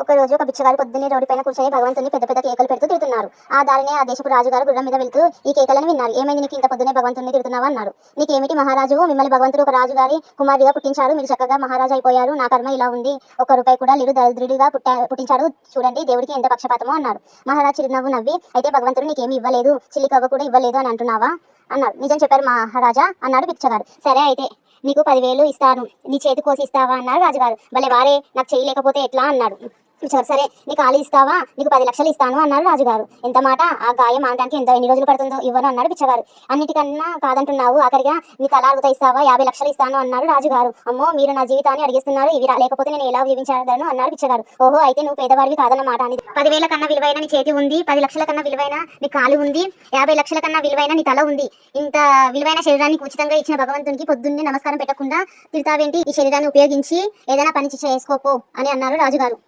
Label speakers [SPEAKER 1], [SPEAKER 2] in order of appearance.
[SPEAKER 1] ఒక రోజు ఒక బిచ్చగాడు పొద్దున్నే రోడ్డు పైన కూర్చొని భగవంతుని పెద్ద పెద్ద కేకలు పెడుతూ తిడుతున్నారు. ఆ దారినే ఆ దేశపు రాజుగారు గుర్రం మీద వెళ్తూ ఈ కేకలను విన్నారు. ఏమైంది నీకు ఇంత పొద్దునే భగవంతుని తిడుతున్నావు అన్నారు. నీకేమిటి మహారాజు? మిమ్మల్ని భగవంతుడు ఒక రాజుగారి కుమారుడిగా పుట్టించాడు. మీరు చక్కగా మహారాజు అయిపోయారు. నా కర్మ ఇలా ఉంది. ఒక రూపాయి కూడా లేడు దరిద్రుడిగా పుట్టా పుట్టించాడు. చూడండి దేవుడికి ఎంత పక్షపాతమో అన్నారు. మహారాజు చిరునవ్వు నవ్వి అయితే భగవంతుడు నీకేమి ఇవ్వలేదు? చిల్లికవ్వ కూడా ఇవ్వలేదు అని అంటున్నావా? అన్నాడు నిజం చెప్పారు మహారాజా అన్నాడు బిచ్చగారు సరే అయితే నీకు పదివేలు ఇస్తాను. నీ చేతి కోసి ఇస్తావా? అన్నారు రాజుగారు. భలే వారే నాకు చేయలేకపోతే ఎట్లా? అన్నాడు. బిచ్చగారు సరే నీకు ఆలు ఇస్తావా? నీకు పది లక్షలు ఇస్తాను అన్నారు రాజుగారు. ఎంత మాట? ఆ గాయం ఆనడానికి ఎంత ఎన్ని రోజులు పడుతుందో ఇవ్వను అన్నాడు పిచ్చగారు అన్నిటికన్నా కాదంటున్నావు ఆఖరిగా నీ అలా అడుగుతా ఇస్తావా? యాభై లక్షలు ఇస్తాను అన్నాడు రాజుగారు. అమ్మో మీరు నా జీవితాన్ని అడిగిస్తున్నారు ఇవి లేకపోతే నేను ఎలా జీవించగలను అన్నాడు పిచ్చగారు ఓహో అయితే నువ్వు పేదవాడివి కాదన్నమాట అని పదివేల కన్నా విలువైన నీ చేతి ఉంది పది లక్షల కన్నా విలువైన నీ కాలు ఉంది యాభై లక్షల కన్నా విలువైన నీ తల ఉంది. ఇంత విలువైన శరీరానికి ఉచితంగా ఇచ్చిన భగవంతునికి పొద్దున్నే నమస్కారం పెట్టకుండా తిడతావేంటి? ఈ శరీరాన్ని ఉపయోగించి ఏదైనా పని చేసుకోపో అని అన్నారు రాజుగారు.